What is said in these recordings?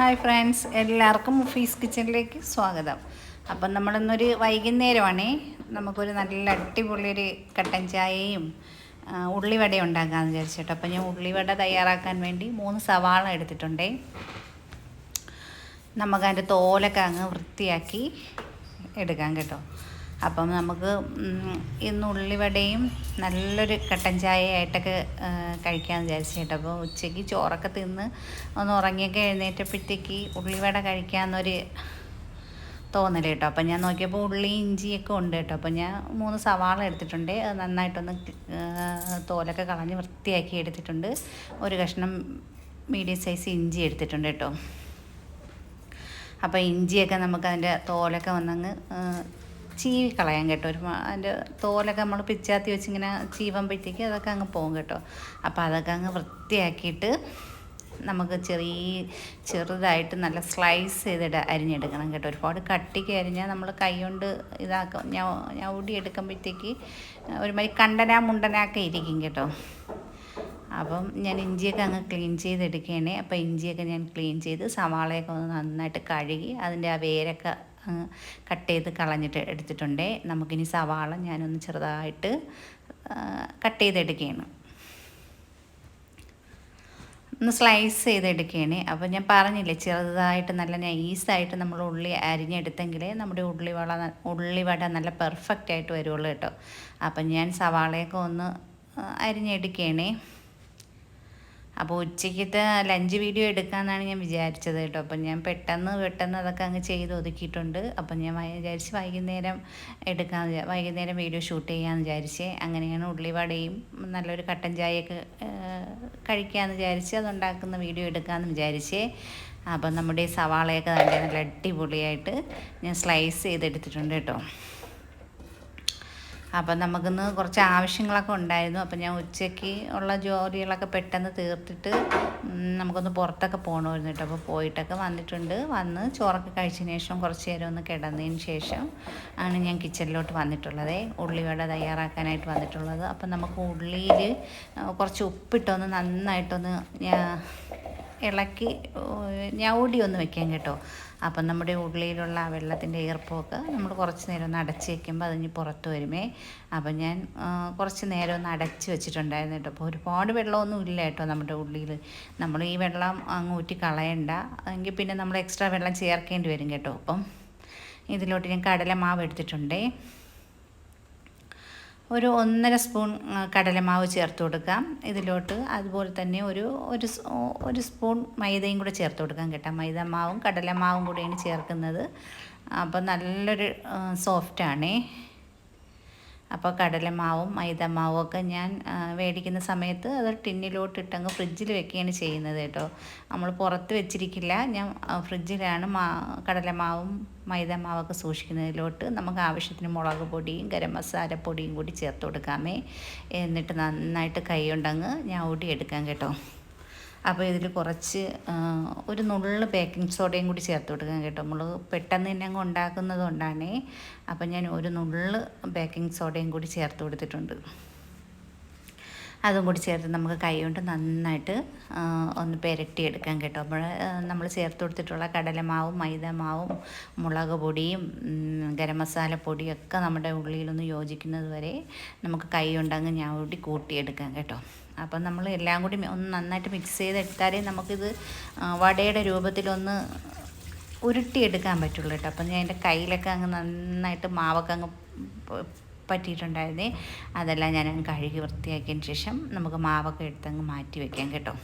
Hi friends എല്ലാവർക്കും മുഫീസ് കിച്ചണിലേക്ക് സ്വാഗതം. അപ്പം നമ്മളിന്നൊരു വൈകുന്നേരമാണേ. നമുക്കൊരു നല്ല അടിപൊളിയൊരു കട്ടൻ ചായയും ഉള്ളിവട ഉണ്ടാക്കാമെന്ന് വിചാരിച്ചിട്ട്. അപ്പം ഞാൻ ഉള്ളിവട തയ്യാറാക്കാൻ വേണ്ടി മൂന്ന് സവാള എടുത്തിട്ടുണ്ടേ. നമുക്കതിന്റെ തോലൊക്കെ അങ്ങ് വൃത്തിയാക്കി എടുക്കാം കേട്ടോ. അപ്പം നമുക്ക് ഇന്ന് ഉള്ളിവടയും നല്ലൊരു കട്ടൻ ചായയായിട്ടൊക്കെ കഴിക്കാമെന്ന് വിചാരിച്ചിട്ട് അപ്പോൾ ഉച്ചയ്ക്ക് ചോറൊക്കെ തിന്ന് ഒന്ന് ഉറങ്ങിയൊക്കെ എഴുന്നേറ്റപ്പോഴത്തേക്ക് ഉള്ളിവട കഴിക്കാമെന്നൊരു തോന്നൽ കേട്ടോ. അപ്പം ഞാൻ നോക്കിയപ്പോൾ ഉള്ളി ഇഞ്ചിയൊക്കെ ഉണ്ട് കേട്ടോ. അപ്പം ഞാൻ മൂന്ന് സവാള എടുത്തിട്ടുണ്ട്. അത് നന്നായിട്ടൊന്ന് തോലൊക്കെ കളഞ്ഞ് വൃത്തിയാക്കി എടുത്തിട്ടുണ്ട്. ഒരു കഷ്ണം മീഡിയം സൈസ് ഇഞ്ചി എടുത്തിട്ടുണ്ട് കേട്ടോ. അപ്പോൾ ഇഞ്ചിയൊക്കെ നമുക്ക് അതിന്റെ തോലൊക്കെ വന്നങ്ങ് ചീവി കളയാൻ കേട്ടോ. ഒരു അതിന്റെ തോലൊക്കെ നമ്മൾ പിച്ചാത്തി വെച്ച് ഇങ്ങനെ ചീവുമ്പോഴത്തേക്ക് അതൊക്കെ അങ്ങ് പോകും കേട്ടോ. അപ്പോൾ അതൊക്കെ അങ്ങ് വൃത്തിയാക്കിയിട്ട് നമുക്ക് ചെറിയ ചെറുതായിട്ട് നല്ല സ്ലൈസ് ചെയ്തിട്ട് അരിഞ്ഞെടുക്കണം കേട്ടോ. ഒരുപാട് കട്ടിക്ക് അരിഞ്ഞാൽ നമ്മൾ കൈ കൊണ്ട് ഇതാക്കും. ഊടി എടുക്കുമ്പോഴത്തേക്ക് ഒരുമാതിരി കണ്ടന മുണ്ടനാക്കെ ഇരിക്കും കേട്ടോ. അപ്പം ഞാൻ ഇഞ്ചിയൊക്കെ അങ്ങ് ക്ലീൻ ചെയ്തെടുക്കുകയാണ്. അപ്പോൾ ഇഞ്ചിയൊക്കെ ഞാൻ ക്ലീൻ ചെയ്ത് സവാളയൊക്കെ ഒന്ന് നന്നായിട്ട് കഴുകി അതിന്റെ ആ വേരൊക്കെ കട്ട് ചെയ്ത് കളഞ്ഞിട്ട് എടുത്തിട്ടുണ്ട്. നമുക്കിനി സവാള ഞാനൊന്ന് ചെറുതായിട്ട് കട്ട് ചെയ്തെടുക്കുകയാണ്. ഒന്ന് സ്ലൈസ് ചെയ്തെടുക്കുകയാണ്. അപ്പോൾ ഞാൻ പറഞ്ഞില്ലേ ചെറുതായിട്ട് നല്ല നൈസായിട്ട് നമ്മൾ ഉള്ളി അരിഞ്ഞെടുത്തെങ്കിൽ നമ്മുടെ ഉള്ളിവള ഉള്ളിവട നല്ല പെർഫെക്റ്റ് ആയിട്ട് വരുള്ളൂ കേട്ടോ. അപ്പം ഞാൻ സവാളയൊക്കെ ഒന്ന് അരിഞ്ഞെടുക്കുകയാണേ. അപ്പോൾ ഉച്ചയ്ക്കത്തെ ലഞ്ച് വീഡിയോ എടുക്കാമെന്നാണ് ഞാൻ വിചാരിച്ചത് കേട്ടോ. അപ്പം ഞാൻ പെട്ടെന്ന് പെട്ടെന്ന് അതൊക്കെ അങ്ങ് ചെയ്ത് ഒതുക്കിയിട്ടുണ്ട്. അപ്പം ഞാൻ വിചാരിച്ച് വൈകുന്നേരം വിചാ- വൈകുന്നേരം വീഡിയോ ഷൂട്ട് ചെയ്യാമെന്ന് വിചാരിച്ചേ അങ്ങനെയാണ് ഉള്ളിവടയും നല്ലൊരു കട്ടൻ ചായയൊക്കെ കഴിക്കാമെന്ന് വിചാരിച്ച് അതുണ്ടാക്കുന്ന വീഡിയോ എടുക്കാമെന്ന് വിചാരിച്ചേ. അപ്പം നമ്മുടെ സവാളയൊക്കെ നല്ല നല്ല അടിപൊളിയായിട്ട് ഞാൻ സ്ലൈസ് ചെയ്തെടുത്തിട്ടുണ്ട് കേട്ടോ. അപ്പം നമുക്കിന്ന് കുറച്ച് ആവശ്യങ്ങളൊക്കെ ഉണ്ടായിരുന്നു. അപ്പം ഞാൻ ഉച്ചയ്ക്ക് ഉള്ള ജോലികളൊക്കെ പെട്ടെന്ന് തീർത്തിട്ട് നമുക്കൊന്ന് പുറത്തൊക്കെ പോകണമായിരുന്നു കേട്ടോ. അപ്പോൾ പോയിട്ടൊക്കെ വന്നിട്ടുണ്ട്. വന്ന് ചോറൊക്കെ കഴിച്ചതിന് ശേഷം കുറച്ച് നേരം ഒന്ന് കിടന്നതിന് ശേഷം ആണ് ഞാൻ കിച്ചണിലോട്ട് വന്നിട്ടുള്ളത്. ഉള്ളിവട തയ്യാറാക്കാനായിട്ട് വന്നിട്ടുള്ളത്. അപ്പം നമുക്ക് ഉള്ളിയിൽ കുറച്ച് ഉപ്പിട്ടൊന്ന് നന്നായിട്ടൊന്ന് ഇളക്കി ഞൗടി ഒന്ന് വെക്കാം കേട്ടോ. അപ്പം നമ്മുടെ ഉള്ളിയിലുള്ള ആ വെള്ളത്തിന്റെ ഈർപ്പമൊക്കെ നമ്മൾ കുറച്ച് നേരം ഒന്ന് അടച്ച് വെക്കുമ്പോൾ അതിന് പുറത്ത് വരുമേ. അപ്പം ഞാൻ കുറച്ച് നേരം ഒന്ന് അടച്ച് വെച്ചിട്ടുണ്ടായിരുന്നു കേട്ടോ. അപ്പോൾ ഒരുപാട് വെള്ളമൊന്നും ഇല്ല കേട്ടോ നമ്മുടെ ഉള്ളിയിൽ നമ്മൾ ഈ വെള്ളം അങ്ങ് ഊറ്റി കളയണ്ട. എങ്കിൽ പിന്നെ നമ്മൾ എക്സ്ട്രാ വെള്ളം ചേർക്കേണ്ടി വരും കേട്ടോ. അപ്പം ഇതിലോട്ട് ഞാൻ കടലമാവ് എടുത്തിട്ടുണ്ടേ. ഒരു ഒന്നര സ്പൂൺ കടലമാവ് ചേർത്ത് കൊടുക്കാം. ഇതിലോട്ട് അതുപോലെ തന്നെ ഒരു ഒരു ഒരു സ്പൂൺ മൈദയും കൂടെ ചേർത്ത് കൊടുക്കാം കേട്ടോ. മൈദ മാവും കടലമാവും കൂടെയാണ് ചേർക്കുന്നത്. അപ്പോൾ നല്ലൊരു സോഫ്റ്റാണേ അപ്പോൾ കടലമാവും മൈദമാവും ഒക്കെ ഞാൻ മേടിക്കുന്ന സമയത്ത് അത് ടിന്നിലോട്ട് ഇട്ടങ്ങ് ഫ്രിഡ്ജിൽ വെക്കുകയാണ് ചെയ്യുന്നത് കേട്ടോ. നമ്മൾ പുറത്ത് വെച്ചിരിക്കില്ല. ഞാൻ ഫ്രിഡ്ജിലാണ് മാ കടലമാവും മൈദമാവൊക്കെ സൂക്ഷിക്കുന്നതിലോട്ട് നമുക്ക് ആവശ്യത്തിന് മുളക് പൊടിയും ഗരം മസാല പൊടിയും കൂടി ചേർത്ത് കൊടുക്കാമേ. എന്നിട്ട് നന്നായിട്ട് കൈ കൊണ്ടങ്ങ് ഞാൻ ഊട്ടിയെടുക്കാം കേട്ടോ. അപ്പോൾ ഇതിൽ കുറച്ച് ഒരു നുള്ള് ബേക്കിംഗ് സോഡയും കൂടി ചേർത്ത് കൊടുക്കാൻ കേട്ടോ. നമ്മൾ പെട്ടെന്ന് തന്നെ അങ്ങ് ഉണ്ടാക്കുന്നത് കൊണ്ടാണേ അപ്പം ഞാൻ ഒരു നുള്ള് ബേക്കിംഗ് സോഡയും കൂടി ചേർത്ത് കൊടുത്തിട്ടുണ്ട്. അതും കൂടി ചേർത്ത് നമുക്ക് കൈ കൊണ്ട് നന്നായിട്ട് ഒന്ന് പുരട്ടിയെടുക്കാം കേട്ടോ. അപ്പോൾ നമ്മൾ ചേർത്ത് കൊടുത്തിട്ടുള്ള കടലമാവും മൈദമാവും മുളക് പൊടിയും ഗരം മസാല പൊടിയും ഒക്കെ നമ്മുടെ ഉള്ളിയിലൊന്ന് യോജിക്കുന്നത് വരെ നമുക്ക് കൈ കൊണ്ടങ്ങ് ഞാവൂട്ടി കൂട്ടിയെടുക്കാം കേട്ടോ. അപ്പം നമ്മൾ എല്ലാം കൂടി ഒന്ന് നന്നായിട്ട് മിക്സ് ചെയ്തെടുത്താലേ നമുക്കിത് വടയുടെ രൂപത്തിലൊന്ന് ഉരുട്ടിയെടുക്കാൻ പറ്റുള്ളൂ കേട്ടോ. അപ്പം ഞാൻ എന്റെ കയ്യിലൊക്കെ അങ്ങ് നന്നായിട്ട് മാവൊക്കെ അങ്ങ് പറ്റിയിട്ടുണ്ടായിരുന്നേ അതെല്ലാം ഞാൻ കഴുകി വൃത്തിയാക്കിയതിന് ശേഷം നമുക്ക് മാവൊക്കെ എടുത്തങ്ങ് മാറ്റി വെക്കാം കേട്ടോ.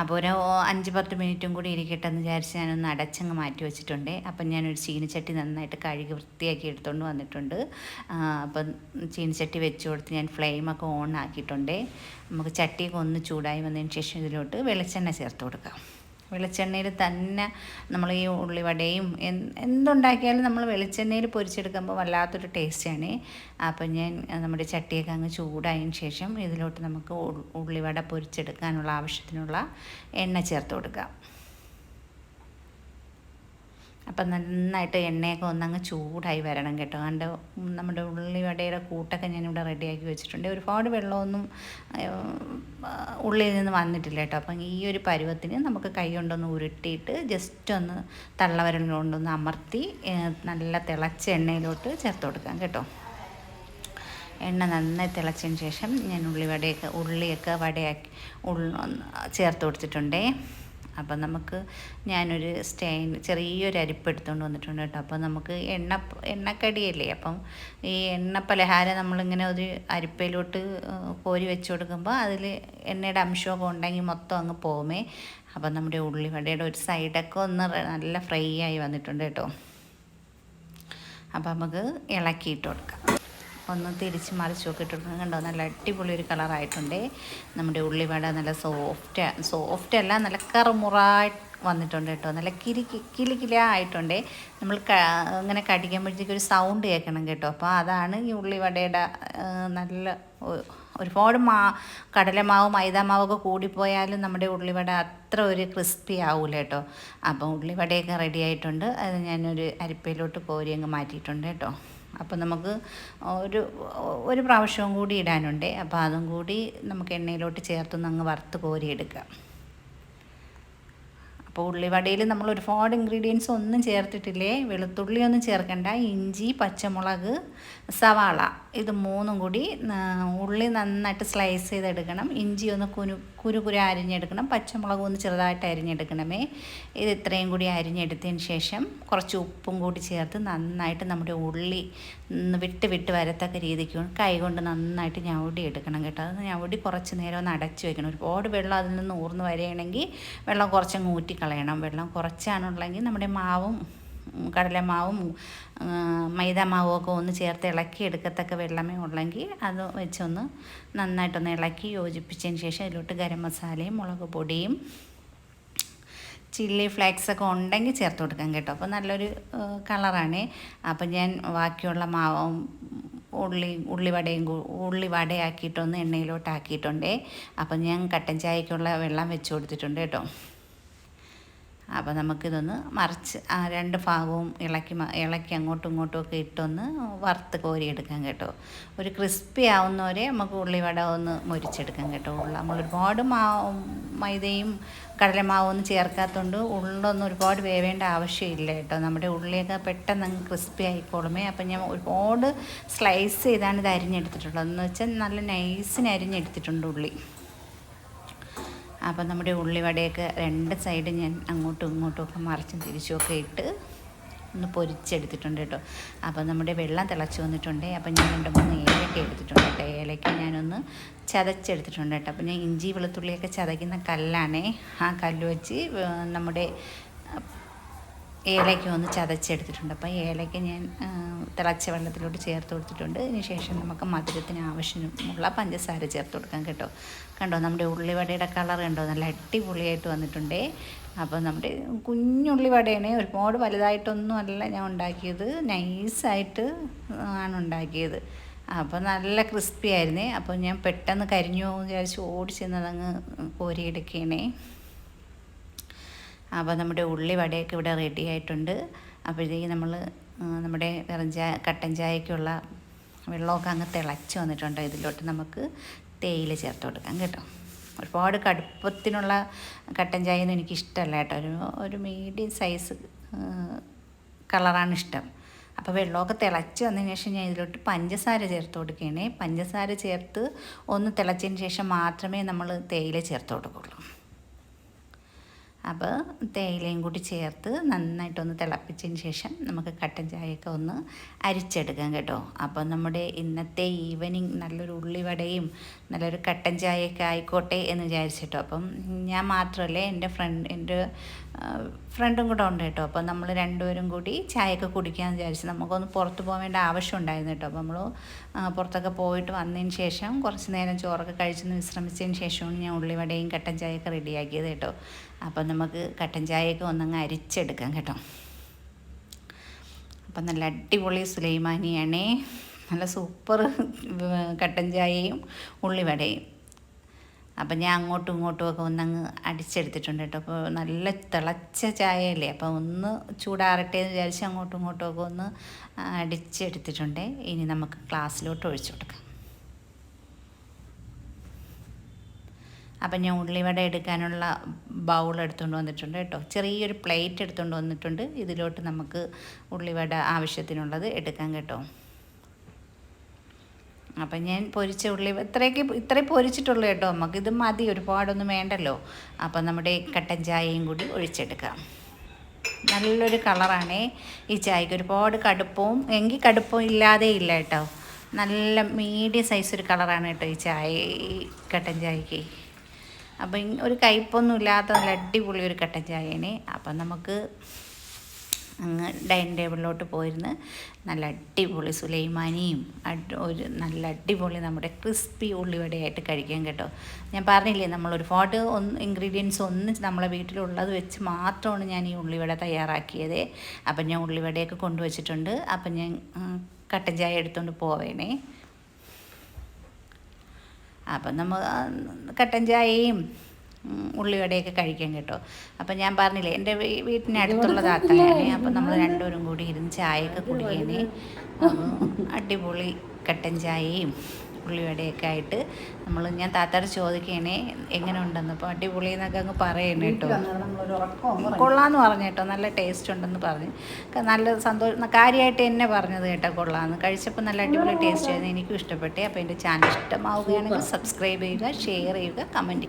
അപ്പോൾ ഒരു അഞ്ച് പത്ത് മിനിറ്റും കൂടി ഇരിക്കട്ടെ എന്ന് വിചാരിച്ച് ഞാനൊന്ന് അടച്ചങ്ങ് മാറ്റി വെച്ചിട്ടുണ്ട്. അപ്പം ഞാനൊരു ചീനിച്ചട്ടി നന്നായിട്ട് കഴുകി വൃത്തിയാക്കി എടുത്തുകൊണ്ട് വന്നിട്ടുണ്ട്. അപ്പം ചീനിച്ചട്ടി വെച്ച് കൊടുത്ത് ഞാൻ ഫ്ലെയിമൊക്കെ ഓൺ ആക്കിയിട്ടുണ്ട്. നമുക്ക് ചട്ടിയൊക്കെ ഒന്ന് ചൂടായി വന്നതിന് ശേഷം ഇതിലോട്ട് വെളിച്ചെണ്ണ ചേർത്ത് കൊടുക്കാം. വെളിച്ചെണ്ണയിൽ തന്നെ നമ്മൾ ഈ ഉള്ളിവടയും എന്ത് എന്തുണ്ടാക്കിയാലും നമ്മൾ വെളിച്ചെണ്ണയിൽ പൊരിച്ചെടുക്കുമ്പോൾ വല്ലാത്തൊരു ടേസ്റ്റാണ്. അപ്പം ഞാൻ നമ്മുടെ ചട്ടിയൊക്കെ അങ്ങ് ചൂടായതിന് ശേഷം ഇതിലോട്ട് നമുക്ക് ഉള്ളിവട പൊരിച്ചെടുക്കാനുള്ള ആവശ്യത്തിനുള്ള എണ്ണ ചേർത്ത് കൊടുക്കാം. അപ്പം നന്നായിട്ട് എണ്ണയൊക്കെ ഒന്നങ്ങ് ചൂടായി വരണം കേട്ടോ. കണ്ട്? നമ്മുടെ ഉള്ളിവടയുടെ കൂട്ടൊക്കെ ഞാനിവിടെ റെഡിയാക്കി വെച്ചിട്ടുണ്ട്. ഒരുപാട് വെള്ളമൊന്നും ഉള്ളിൽ നിന്ന് വന്നിട്ടില്ല കേട്ടോ. അപ്പം ഈ ഒരു പരുവത്തിന് നമുക്ക് കൈ കൊണ്ടൊന്ന് ഉരുട്ടിയിട്ട് ജസ്റ്റ് ഒന്ന് തള്ളവരൽ കൊണ്ടൊന്ന് അമർത്തി നല്ല തിളച്ച എണ്ണയിലോട്ട് ചേർത്ത് കൊടുക്കാം കേട്ടോ. എണ്ണ നന്നായി തിളച്ചതിന് ശേഷം ഞാൻ ഉള്ളിവടയൊക്കെ ഉള്ളിയൊക്കെ വടയാക്കി ചേർത്ത് കൊടുത്തിട്ടുണ്ടേ. അപ്പം നമുക്ക് ഞാനൊരു സ്റ്റൈൻ ചെറിയൊരു അരിപ്പ് എടുത്തുകൊണ്ട് വന്നിട്ടുണ്ട് കേട്ടോ. അപ്പം നമുക്ക് എണ്ണ എണ്ണക്കടിയല്ലേ? അപ്പം ഈ എണ്ണ പലഹാരം നമ്മളിങ്ങനെ ഒരു അരിപ്പയിലോട്ട് കോരി വെച്ച് കൊടുക്കുമ്പോൾ അതിൽ എണ്ണയുടെ അംശമൊക്കെ ഉണ്ടെങ്കിൽ മൊത്തം അങ്ങ് പോകുമേ. അപ്പം നമ്മുടെ ഉള്ളിവടയുടെ ഒരു സൈഡൊക്കെ ഒന്ന് നല്ല ഫ്രൈ ആയി വന്നിട്ടുണ്ട് കേട്ടോ. അപ്പം നമുക്ക് ഇളക്കിയിട്ട് കൊടുക്കാം. ഒന്ന് തിരിച്ച് മറിച്ച് നോക്കിയിട്ട് കണ്ടോ? നല്ല അടിപൊളി ഒരു കളറായിട്ടുണ്ട്. നമ്മുടെ ഉള്ളിവട നല്ല സോഫ്റ്റ് സോഫ്റ്റ് അല്ല നല്ല കറുമുറായി വന്നിട്ടുണ്ട് കേട്ടോ. നല്ല കിരി കിലിക്കില ആയിട്ടുണ്ട്. നമ്മൾ ഇങ്ങനെ കടിക്കുമ്പോഴത്തേക്ക് ഒരു സൗണ്ട് കേൾക്കണം കേട്ടോ. അപ്പോൾ അതാണ് ഈ ഉള്ളിവടയുടെ നല്ല ഒരുപാട് മാ കടലമാവ് മൈദാമാവൊക്കെ കൂടിപ്പോയാലും നമ്മുടെ ഉള്ളിവട അത്ര ഒരു ക്രിസ്പി ആവില്ല കേട്ടോ. അപ്പോൾ ഉള്ളിവടയൊക്കെ റെഡി ആയിട്ടുണ്ട്. അത് ഞാനൊരു അരിപ്പയിലോട്ട് കോരി അങ്ങ് മാറ്റിയിട്ടുണ്ട് കേട്ടോ. അപ്പോൾ നമുക്ക് ഒരു ഒരു പ്രാവശ്യവും കൂടി ഇടാനുണ്ട്. അപ്പോൾ അതും കൂടി നമുക്ക് എണ്ണയിലോട്ട് ചേർത്തൊന്ന് അങ്ങ് വറുത്ത് കോരിയെടുക്കാം. അപ്പോൾ ഉള്ളിവടയിൽ നമ്മൾ ഒരുപാട് ഇൻഗ്രീഡിയൻസ് ഒന്നും ചേർത്തിട്ടില്ലേ? വെളുത്തുള്ളി ഒന്നും ചേർക്കണ്ട. ഇഞ്ചി പച്ചമുളക് സവാള. ഇത് മൂന്നും കൂടി ഉള്ളി നന്നായിട്ട് സ്ലൈസ് ചെയ്തെടുക്കണം. ഇഞ്ചി ഒന്ന് കുരു കുരു കുരു അരിഞ്ഞെടുക്കണം. പച്ചമുളക് ഒന്ന് ചെറുതായിട്ട് അരിഞ്ഞെടുക്കണമേ. ഇത് ഇത്രയും കൂടി അരിഞ്ഞെടുത്തതിന് ശേഷം കുറച്ച് ഉപ്പും കൂടി ചേർത്ത് നന്നായിട്ട് നമ്മുടെ ഉള്ളി വിട്ട് വിട്ട് വരത്തക്ക രീതിക്ക് കൈ കൊണ്ട് നന്നായിട്ട് ഞവടി എടുക്കണം കേട്ടോ. അത് ഞവടി കുറച്ച് നേരം ഒന്ന് അടച്ച് വെക്കണം. ഒരുപാട് വെള്ളം അതിൽ നിന്ന് ഊർന്ന് വരികയാണെങ്കിൽ വെള്ളം കുറച്ചങ്ങ് ഊറ്റി കളയണം. വെള്ളം കുറച്ചാണുള്ളെങ്കിൽ നമ്മുടെ മാവും കടലമാവും മൈദാമാവും ഒക്കെ ഒന്ന് ചേർത്ത് ഇളക്കി എടുക്കത്തക്ക വെള്ളമേ ഉള്ളെങ്കിൽ അത് വെച്ചൊന്ന് നന്നായിട്ടൊന്ന് ഇളക്കി യോജിപ്പിച്ചതിന് ശേഷം അതിലോട്ട് ഗരം മസാലയും മുളക് പൊടിയും ചില്ലി ഫ്ലേക്സ് ഒക്കെ ഉണ്ടെങ്കിൽ ചേർത്ത് കൊടുക്കാം കേട്ടോ. അപ്പോൾ നല്ലൊരു കളറാണ്. അപ്പം ഞാൻ ബാക്കിയുള്ള മാവും ഉള്ളി ഉള്ളിവടയും ഉള്ളി വടയാക്കിയിട്ടൊന്ന് എണ്ണയിലോട്ട് ആക്കിയിട്ടുണ്ടേ അപ്പം ഞാൻ കട്ടൻ ചായക്കുള്ള വെള്ളം വെച്ച് കൊടുത്തിട്ടുണ്ട് കേട്ടോ. അപ്പോൾ നമുക്കിതൊന്ന് മറിച്ച് ആ രണ്ട് ഭാഗവും ഇളക്കി ഇളക്കി അങ്ങോട്ടും ഇങ്ങോട്ടും ഒക്കെ ഇട്ടൊന്ന് വറുത്ത് കോരിയെടുക്കാം കേട്ടോ. ഒരു ക്രിസ്പി ആവുന്നവരെ നമുക്ക് ഉള്ളിവട ഒന്ന് മുരിച്ചെടുക്കാം കേട്ടോ. ഉള്ള നമ്മൾ ഒരുപാട് മാ മൈദയും കടലമാവും ഒന്നും ചേർക്കാത്തതുകൊണ്ട് ഉള്ളൊന്നും ഒരുപാട് വേവേണ്ട ആവശ്യമില്ല കേട്ടോ. നമ്മുടെ ഉള്ളിയൊക്കെ പെട്ടെന്ന് അങ്ങ് ക്രിസ്പി ആയിക്കോളുമേ. അപ്പം ഞാൻ ഒരുപാട് സ്ലൈസ് ചെയ്താണ് ഇത് അരിഞ്ഞെടുത്തിട്ടുള്ളത്. എന്ന് വെച്ചാൽ നല്ല നൈസിന് അരിഞ്ഞെടുത്തിട്ടുണ്ട് ഉള്ളി. അപ്പം നമ്മുടെ ഉള്ളിവടയൊക്കെ രണ്ട് സൈഡ് ഞാൻ അങ്ങോട്ടും ഇങ്ങോട്ടും ഒക്കെ മറിച്ചും തിരിച്ചുമൊക്കെ ഇട്ട് ഒന്ന് പൊരിച്ചെടുത്തിട്ടുണ്ട് കേട്ടോ. അപ്പോൾ നമ്മുടെ വെള്ളം തിളച്ച് വന്നിട്ടുണ്ട്. അപ്പം ഞാൻ രണ്ട് മൂന്ന് ഏലക്ക എടുത്തിട്ടുണ്ട് കേട്ടോ. ഏലക്ക ഞാനൊന്ന് ചതച്ചെടുത്തിട്ടുണ്ട് കേട്ടോ. അപ്പം ഞാൻ ഇഞ്ചി വെളുത്തുള്ളിയൊക്കെ ചതയ്ക്കുന്ന കല്ലാണേ. ആ കല്ല് വെച്ച് നമ്മുടെ ഏലയ്ക്ക ഒന്ന് ചതച്ചെടുത്തിട്ടുണ്ട്. അപ്പോൾ ഏലയ്ക്ക ഞാൻ തിളച്ച വെള്ളത്തിലോട്ട് ചേർത്ത് കൊടുത്തിട്ടുണ്ട്. ശേഷം നമുക്ക് മധുരത്തിന് ആവശ്യമുള്ള പഞ്ചസാര ചേർത്ത് കൊടുക്കാം കേട്ടോ. കണ്ടോ നമ്മുടെ ഉള്ളിവടയുടെ കളർ കണ്ടോ? നല്ല അടിപൊളിയായിട്ട് വന്നിട്ടുണ്ടേ. അപ്പോൾ നമ്മുടെ കുഞ്ഞുള്ളിവടയാണ് ഒരുപാട് വലുതായിട്ടൊന്നും അല്ല ഞാൻ ഉണ്ടാക്കിയത്. നൈസായിട്ട് ആണ് ഉണ്ടാക്കിയത്. അപ്പോൾ നല്ല ക്രിസ്പി ആയിരുന്നേ. അപ്പോൾ ഞാൻ പെട്ടെന്ന് കരിഞ്ഞു വിചാരിച്ച് ഓടിച്ചെന്നതങ്ങ് കോരിയെടുക്കണേ. അപ്പോൾ നമ്മുടെ ഉള്ളി വടയൊക്കെ ഇവിടെ റെഡി ആയിട്ടുണ്ട്. അപ്പോഴത്തേക്ക് നമ്മൾ നമ്മുടെ വെറും ചായ കട്ടൻ ചായക്കുള്ള വെള്ളമൊക്കെ അങ്ങ് തിളച്ച് വന്നിട്ടുണ്ട്. ഇതിലോട്ട് നമുക്ക് തേയില ചേർത്ത് കൊടുക്കാം കേട്ടോ. ഒരുപാട് കടുപ്പത്തിനുള്ള കട്ടൻ ചായ ഒന്നും എനിക്കിഷ്ടമല്ല കേട്ടോ. ഒരു ഒരു മീഡിയം സൈസ് കളറാണ് ഇഷ്ടം. അപ്പോൾ വെള്ളമൊക്കെ തിളച്ച് വന്നതിന് ശേഷം ഞാൻ ഇതിലോട്ട് പഞ്ചസാര ചേർത്ത് കൊടുക്കുകയാണേ. പഞ്ചസാര ചേർത്ത് ഒന്ന് തിളച്ചതിന് ശേഷം മാത്രമേ നമ്മൾ തേയില ചേർത്ത് കൊടുക്കുള്ളൂ അപ്പോൾ തേയിലയും കൂടി ചേർത്ത് നന്നായിട്ടൊന്ന് തിളപ്പിച്ചതിന് ശേഷം നമുക്ക് കട്ടൻ ചായയൊക്കെ ഒന്ന് അരിച്ചെടുക്കാം കേട്ടോ. അപ്പോൾ നമ്മുടെ ഇന്നത്തെ ഈവനിങ് നല്ലൊരു ഉള്ളിവടയും നല്ലൊരു കട്ടൻ ചായയൊക്കെ ആയിക്കോട്ടെ എന്ന് വിചാരിച്ചിട്ടോ. അപ്പം ഞാൻ മാത്രമല്ല എന്റെ ഫ്രണ്ട് എന്റെ ഫ്രണ്ടും കൂടെ ഉണ്ട് കേട്ടോ. അപ്പോൾ നമ്മൾ രണ്ടുപേരും കൂടി ചായയൊക്കെ കുടിക്കാമെന്ന് വിചാരിച്ചു നമുക്കൊന്ന് പുറത്ത് പോകേണ്ട ആവശ്യം ഉണ്ടായിരുന്നു കേട്ടോ. അപ്പോൾ നമ്മൾ പുറത്തൊക്കെ പോയിട്ട് വന്നതിന് ശേഷം കുറച്ച് നേരം ചോറൊക്കെ കഴിച്ചൊന്ന് വിശ്രമിച്ചതിന് ശേഷമാണ് ഞാൻ ഉള്ളിവടയും കട്ടൻ ചായയൊക്കെ റെഡിയാക്കിയത് കേട്ടോ. അപ്പം നമുക്ക് കട്ടൻ ചായയൊക്കെ ഒന്നങ്ങ് അരിച്ചെടുക്കാം കേട്ടോ. അപ്പം നല്ല അടിപൊളി സുലൈമാനിയാണേ. നല്ല സൂപ്പർ കട്ടൻ ചായയും ഉള്ളിവടയും. അപ്പം ഞാൻ അങ്ങോട്ടും ഇങ്ങോട്ടും ഒക്കെ ഒന്നങ്ങ് അടിച്ചെടുത്തിട്ടുണ്ട് കേട്ടോ. അപ്പോൾ നല്ല തിളച്ച ചായയല്ലേ? അപ്പോൾ ഒന്ന് ചൂടാറട്ടെ എന്ന് വിചാരിച്ച് അങ്ങോട്ടും ഇങ്ങോട്ടും ഒക്കെ ഒന്ന് അടിച്ചെടുത്തിട്ടുണ്ട്. ഇനി നമുക്ക് ക്ലാസ്സിലോട്ട് ഒഴിച്ചു കൊടുക്കാം. അപ്പം ഞാൻ ഉള്ളിവട എടുക്കാനുള്ള ബൗൾ എടുത്തുകൊണ്ട് വന്നിട്ടുണ്ട് കേട്ടോ. ചെറിയൊരു പ്ലേറ്റ് എടുത്തുകൊണ്ട് വന്നിട്ടുണ്ട്. ഇതിലോട്ട് നമുക്ക് ഉള്ളിവട ആവശ്യത്തിനുള്ളത് എടുക്കാം കേട്ടോ. അപ്പം ഞാൻ പൊരിച്ച ഉള്ളി ഇത്രയൊക്കെ ഇത്രയും പൊരിച്ചിട്ടുള്ളൂ കേട്ടോ. നമുക്ക് ഇത് മതി ഒരുപാടൊന്നും വേണ്ടല്ലോ. അപ്പം നമ്മുടെ കട്ടൻ ചായയും കൂടി ഒഴിച്ചെടുക്കാം. നല്ലൊരു കളറാണേ. ഈ ചായക്ക് ഒരുപാട് കടുപ്പവും എങ്കിൽ കടുപ്പവും ഇല്ലാതെ ഇല്ല കേട്ടോ. നല്ല മീഡിയം സൈസ് ഒരു കളറാണ് കേട്ടോ ഈ ചായ കട്ടൻ ചായക്ക്. അപ്പം ഒരു കയ്പൊന്നും ഇല്ലാത്ത നല്ല അടിപൊളി ഒരു കട്ടൻ ചായയാണ് അപ്പം നമുക്ക് അങ്ങ് ഡൈനിങ് ടേബിളിലോട്ട് പോയിരുന്ന് നല്ല അടിപൊളി സുലൈമാനിയും ഒരു നല്ല അടിപൊളി നമ്മുടെ ക്രിസ്പി ഉള്ളിവടയായിട്ട് കഴിക്കാൻ കേട്ടോ. ഞാൻ പറഞ്ഞില്ലേ നമ്മൾ ഒരുപാട് ഒന്ന് ഇൻഗ്രീഡിയൻസ് ഒന്ന് നമ്മളെ വീട്ടിലുള്ളത് വെച്ച് മാത്രമാണ് ഞാൻ ഈ ഉള്ളിവട തയ്യാറാക്കിയത്. അപ്പം ഞാൻ ഉള്ളിവടയൊക്കെ കൊണ്ടുവച്ചിട്ടുണ്ട്. അപ്പം ഞാൻ കട്ടൻ ചായ എടുത്തുകൊണ്ട് പോവേണേ. അപ്പം നമ്മൾ കട്ടൻ ചായയും ഉള്ളിവടയൊക്കെ കഴിക്കാൻ കേട്ടോ. അപ്പം ഞാൻ പറഞ്ഞില്ലേ എന്റെ വീ- വീട്ടിന് അടുത്തുള്ള താത്തയാണ് അപ്പം നമ്മൾ രണ്ടുപേരും കൂടി ഇരുന്ന് ചായയൊക്കെ കുടിക്കാനേ. അടിപൊളി കട്ടൻ ചായയും ഉള്ളിവടയൊക്കെ ആയിട്ട് നമ്മൾ ഞാൻ താത്താട് ചോദിക്കണേ എങ്ങനെ ഉണ്ടെന്ന് അപ്പോൾ അടിപൊളി എന്നൊക്കെ അങ്ങ് പറയണേ കേട്ടോ. കൊള്ളാന്ന് പറഞ്ഞു കേട്ടോ. നല്ല ടേസ്റ്റ് ഉണ്ടെന്ന് പറഞ്ഞു. നല്ല സന്തോഷം കാര്യമായിട്ട് എന്നെ പറഞ്ഞത് കേട്ടോ കൊള്ളാന്ന്. കഴിച്ചപ്പോൾ നല്ല അടിപൊളി ടേസ്റ്റ് ആയിരുന്നു. എനിക്കും ഇഷ്ടപ്പെട്ടേ. അപ്പോൾ എന്റെ ചാനൽ ഇഷ്ടമാവുകയാണെങ്കിൽ സബ്സ്ക്രൈബ് ചെയ്യുക ഷെയർ ചെയ്യുക കമന്റ്